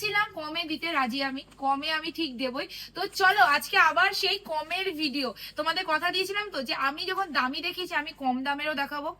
বলেছিলাম, কমে দিতে রাজি আমি, কমে আমি ঠিক দেবই। তো চলো, আজকে আবার সেই কমের ভিডিও তোমাদের কথা দিয়েছিলাম তো, যে আমি যখন দামি দেখিয়েছি আমি কম দামেরও দেখাবো।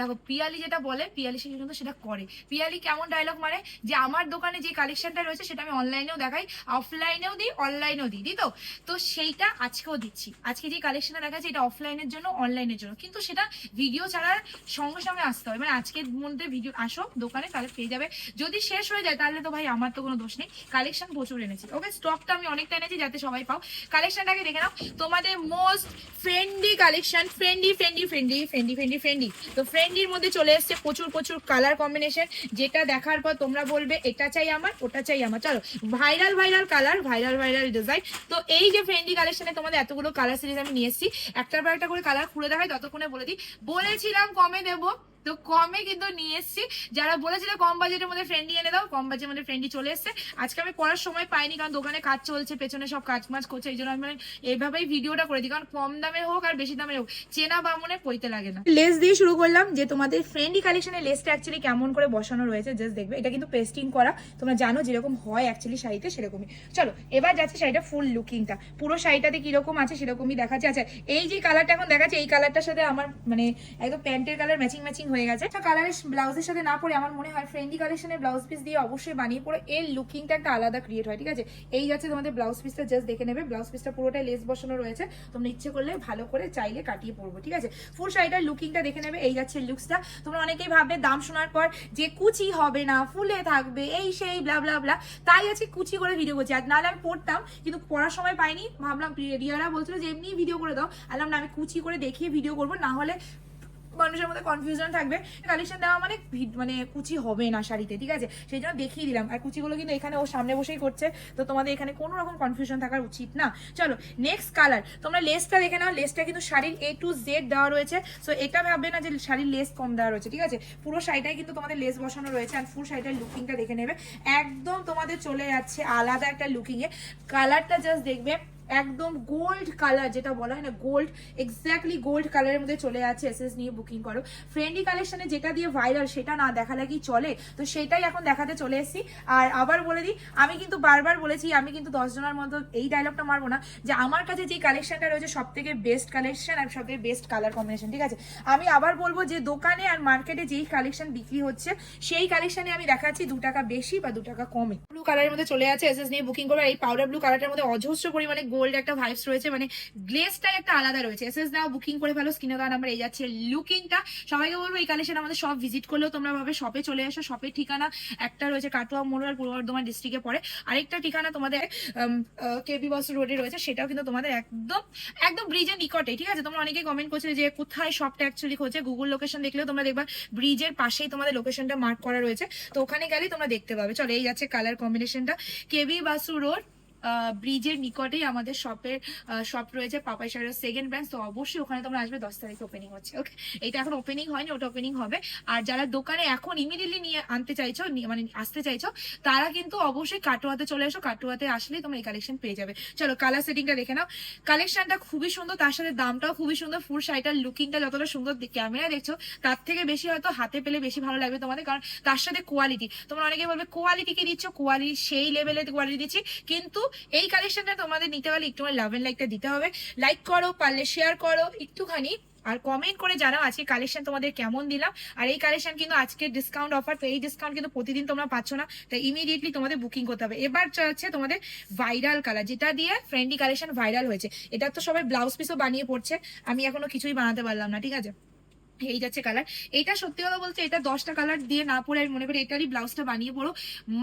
দেখো, পিয়ালি যেটা বলে, পিয়ালি সে কিন্তু সেটা করে। পিয়ালি কেমন ডায়লগ মারে? যে আমার দোকানে যে কালেকশনটা রয়েছে, সেটা আমি অনলাইনেও দেখাই অফলাইনেও দিই অনলাইনেও দিই দিই তো তো সেইটা আজকেও দিচ্ছি। আজকে যে কালেকশনটা দেখাচ্ছি, এটা অফলাইনের জন্য অনলাইনের জন্য। কিন্তু সেটা ভিডিও ছাড়ার সঙ্গে সঙ্গে আসতে হবে। মানে আজকের মধ্যে ভিডিও আসো, দোকানে, তাহলে পেয়ে যাবে। যদি শেষ হয়ে যায়, তাহলে তো ভাই আমার তো কোনো দোষ নেই। কালেকশন প্রচুর এনেছি। ওকে স্টকটা আমি অনেকটা এনেছি যাতে সবাই পাও। কালেকশনটাকে দেখে নাও। তোমাদের most friendly collection friendly friendly friendly friendly friendly friendly তো ফ্রেন্ডলির মধ্যে চলে এসছে প্রচুর প্রচুর কালার কম্বিনেশন যেটা দেখার পর তোমরা বলবে, এটা চাই আমার, ওটা চাই আমার। চলো viral viral colour viral viral design তো এই যে ফ্রেন্ডলি কালেকশনে তোমাদের এতগুলো কালার সিরিজ আমি নিয়ে এসেছি, একটার পর একটা করে কালার খুলে দেখাই ততক্ষণে বলে দিই। বলেছিলাম কমে দেবো। তো কমে কিন্তু নিয়ে এসেছি। যারা বলেছিল কম বাজেটের মধ্যে ফ্রেন্ডলি এনে দাও, কম বাজেটের মধ্যে ফ্রেন্ডলি চলে এসেছে। আজকে আমি পড়ার সময় পাইনি, কারণ দোকানে কাজ চলছে, পেছনে সব কাজ মাজ করছে, এই জন্য আমি মানে এইভাবেই ভিডিওটা করে দিই, কারণ কম দামে হোক আর বেশি দামে হোক, চেনা বামনে পইতে লাগে না। লেস দিয়ে শুরু করলাম যে তোমাদের ফ্রেন্ডি কালেকশনের লেসটা অ্যাকচুয়ালি কেমন করে বসানো রয়েছে জাস্ট দেখবে। এটা কিন্তু পেস্টিং করা, তোমরা জানো যেরকম হয় অ্যাকচুয়ালি শাড়িতে সেরকমই। চলো, এবার যাচ্ছে শাড়িটা ফুল লুকিংটা পুরো শাড়িটাতে কীরকম আছে সেরকমই দেখাচ্ছে। আচ্ছা এই যে কালারটা এখন দেখাচ্ছে, এই কালারটার সাথে আমার মানে একদম প্যান্টের কালার ম্যাচিং ম্যাচিং হয়ে গেছে। একটা কালারের ব্লাউজের সাথে না পরে আমার মনে হয় ফ্রেন্ডি কালেকশনের ব্লাউজ পিস দিয়ে অবশ্যই বানিয়ে পরে এর লুকিংটা একটা আলাদা ক্রিয়েট হয়, ঠিক আছে? এই যাচ্ছে তোমাদের ব্লাউজ পিসটা জাস্ট দেখে নেবে। ব্লাউজ পিসটা পুরোটাই লেস বসানো রয়েছে। তোমরা ইচ্ছে করলে ভালো করে চাইলে কাটিয়ে পড়ব ঠিক আছে? ফুল শাড়িটার লুকিংটা দেখে নেবে, এই যাচ্ছে লুকসটা তোমরা অনেকেই ভাববে দাম শোনার পর যে কুচি হবে না, ফুলে থাকবে, এই সেই ব্লা ব্লা ব্লা তাই আছে কুচি করে ভিডিও করছি। আর নাহলে আমি পড়তাম কিন্তু পড়ার সময় পাইনি। ভাবলাম রিয়ারা বলছিল যে এমনি ভিডিও করে দাও। আলাম না, আমি কুচি করে দেখিয়ে ভিডিও করব। না হলে মানুষের মধ্যে কনফিউশন থাকবে। কালেকশন দেওয়া মানে মানে কুচি হবে না শাড়িতে, ঠিক আছে? সেই জন্য দেখিয়ে দিলাম। আর কুচিগুলো কিন্তু এখানে ও সামনে বসেই করছে। তো তোমাদের এখানে কোনো রকম কনফিউশন থাকার উচিত না। চলো নেক্সট কালার তোমরা লেসটা দেখে নাও। লেসটা কিন্তু শাড়ির এ টু জেড দেওয়া রয়েছে। সো এটা ভাববে না যে শাড়ির লেস কম দেওয়া রয়েছে, ঠিক আছে? পুরো শাড়িটাই কিন্তু তোমাদের লেস বসানো রয়েছে আর ফুল শাড়িটার লুকিংটা দেখে নেবে। একদম তোমাদের চলে যাচ্ছে আলাদা একটা লুকিংয়ে কালারটা জাস্ট দেখবে একদম গোল্ড কালার যেটা বলা হয় না গোল্ড এক্স্যাক্টলি গোল্ড কালারের মধ্যে চলে যাচ্ছে এসএস নিয়ে বুকিং করো। ফ্রেন্ডলি কালেকশনে যেটা দিয়ে ভাইরাল সেটা না দেখালে কি চলে? তো সেটাই এখন দেখাতে চলে এসেছি। আর আবার বলে দিই, আমি কিন্তু বারবার বলেছি, আমি কিন্তু দশ জনের মতো এই ডায়লগটা মারবো না যে আমার কাছে যে কালেকশনটা রয়েছে সব থেকে বেস্ট কালেকশন আর সব থেকে বেস্ট কালার কম্বিনেশন ঠিক আছে? আমি আবার বলব যে দোকানে আর মার্কেটে যেই কালেকশন বিক্রি হচ্ছে, সেই কালেকশনে আমি দেখাচ্ছি দু টাকা বেশি বা দু টাকা কমে ব্লু কালারের মধ্যে চলে আছে এসএস নিয়ে বুকিং করব আর এই পাউডার ব্লু কালারটার মধ্যে অজস্র পরিমাণে গোল্ড একটা ভাইবস রয়েছে মানে গ্লেসটাই একটা আলাদা রয়েছে। এসএস নাও বুকিং করে ফেলো স্ক্রিনে দেওয়া নাম্বার এই যাচ্ছে। লুকিংটা সবাইকে বলব এই কালেকশন আমাদের সব ভিজিট করলেও তোমরা ভাবে শপে চলে আসো শপের ঠিকানা একটা রয়েছে কাটোয়া মোড় আর পূর্ব বর্ধমান ডিস্ট্রিক্টে পড়ে। আরেকটা ঠিকানা তোমাদের কেবি বাস রোডে রয়েছে, সেটাও কিন্তু তোমাদের একদম একদম ব্রিজের নিকটে, ঠিক আছে? তোমরা অনেকে কমেন্ট করছিলে যে কোথায় শপটা অ্যাকচুয়ালি হচ্ছে গুগল লোকেশন দেখলেও তোমরা দেখবা ব্রিজের পাশেই তোমাদের লোকেশনটা মার্ক করা রয়েছে। তো ওখানে গেলেই তোমরা দেখতে পাবে। চলো, এই যাচ্ছে কালার কম্বিনেশনটা কেবি বাসু রোড ব্রিজের নিকটেই আমাদের শপের শপ রয়েছে পাপাই শাড়ির সেকেন্ড ব্রাঞ্চ তো অবশ্যই ওখানে তোমরা আসবে, দশ তারিখ ওপেনিং হচ্ছে ওকে এটা এখন ওপেনিং হয়নি, ওটা ওপেনিং হবে। আর যারা দোকানে এখন ইমিডিয়েটলি নিয়ে আনতে চাইছো মানে আসতে চাইছো, তারা কিন্তু অবশ্যই কাটোয়াতে চলে এসো, কাটোয়াতে আসলেই তোমরা এই কালেকশন পেয়ে যাবে। চলো কালার সেটিংটা দেখে নাও। কালেকশনটা খুবই সুন্দর, তার সাথে দামটাও খুবই সুন্দর ফুল শাড়িটার লুকিংটা যতটা সুন্দর ক্যামেরা দেখছ, তার থেকে বেশি হয়তো হাতে পেলে বেশি ভালো লাগবে তোমাদের, কারণ তার সাথে কোয়ালিটি তোমরা অনেকে বলবে কোয়ালিটি কি দিচ্ছ? কোয়ালিটি সেই লেভেলের কোয়ালিটি দিচ্ছি, কিন্তু এই কালেকশনটা তোমাদের নিতে পারলে একটু লাভ এন্ড লাইকটা দিতে হবে। লাইক করো, পারলে শেয়ার করো, একটুখানি। আর কমেন্ট করে জানাও আজকে কালেকশন তোমাদের কেমন দিলাম। আর এই কালেকশন কিন্তু আজকে ডিসকাউন্ট অফার তো এই ডিসকাউন্ট কিন্তু প্রতিদিন তোমরা পাচ্ছ না, তাই ইমিডিয়েটলি তোমাদের বুকিং করতে হবে। এবার হচ্ছে তোমাদের ভাইরাল কালার যেটা দিয়ে ফ্রেন্ডলি কালেকশন ভাইরাল হয়েছে। এটা তো সবাই ব্লাউজ পিসও বানিয়ে পড়ছে আমি এখনও কিছুই বানাতে পারলাম না, ঠিক আছে? এই যাচ্ছে কালার এটা সত্যি কথা বলছে এটা দশটা কালার দিয়ে না পরে আমি মনে করি এটারই ব্লাউজটা বানিয়ে পড়ো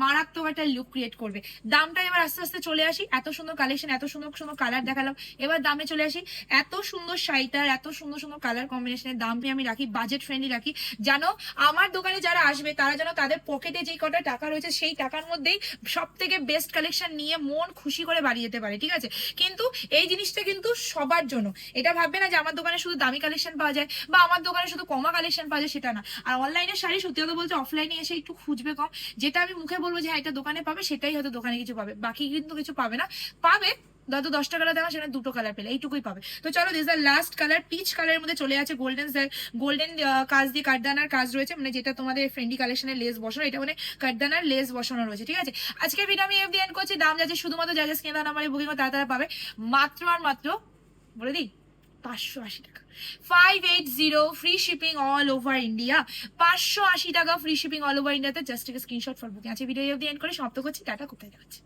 মারাত্মক একটা লুক ক্রিয়েট করবে। দামটা এবার আস্তে আস্তে চলে আসি। এত সুন্দর কালেকশন এত সুন্দর সুন্দর কালার দেখালাম। এবার দামে চলে আসি। এত সুন্দর শাড়িটার, এত সুন্দর সুন্দর কালার কম্বিনেশনের দামটি আমি রাখি বাজেট ফ্রেন্ডলি রাখি। যেন আমার দোকানে যারা আসবে, তারা যেন তাদের পকেটে যেই কটা টাকা রয়েছে, সেই টাকার মধ্যেই সব থেকে বেস্ট কালেকশন নিয়ে মন খুশি করে বাড়ি যেতে পারে, ঠিক আছে? কিন্তু এই জিনিসটা কিন্তু সবার জন্য। এটা ভাববে না যে আমার দোকানে শুধু দামি কালেকশন পাওয়া যায় বা আমার দোকানে মানে শুধু কমা কালেকশন পাওয়া যায় সেটা না। আর অনলাইনে শাড়ি সত্যি কথা বলতে অফলাইনে এসে একটু খুঁজবে কম। যেটা আমি মুখে বলব যে হ্যাঁ এটা দোকানে পাবে, সেটাই হয়তো দোকানে কিছু পাবে। বাকি কিন্তু কিছু পাবে না। পাবে যত দশটা কালার দেখা সেটা দুটো কালার পেলে, এইটুকুই পাবে। তো চলো this the last colour peach কালারের মধ্যে চলে আছে গোল্ডেন গোল্ডেন কাজ দিয়ে কাঠদানার কাজ রয়েছে মানে যেটা তোমাদের ফ্রেন্ডি কালেকশনের লেস বসানো, এটা মানে কাঠদানার লেস বসানো রয়েছে, ঠিক আছে? আজকে ভিডিও আমি এফ এন্ড করছি। দাম যাচ্ছে শুধুমাত্র যা যা স্ক্রিনে নাম্বারে বুকিং তারা পাবে। মাত্র আর মাত্র, বলে দিই পাঁচশো আশি টাকা। Five eight zero free shipping all over India পাঁচশো আশি টাকা ফ্রি শিপিং অল ওভার ইন্ডিয়াতে জাস্ট একটা স্ক্রিনশট ফর আছে ভিডিও অব্দি এন্ড করে। সমাপ্ত করছি। টাটা, কোথায় দেখাচ্ছে?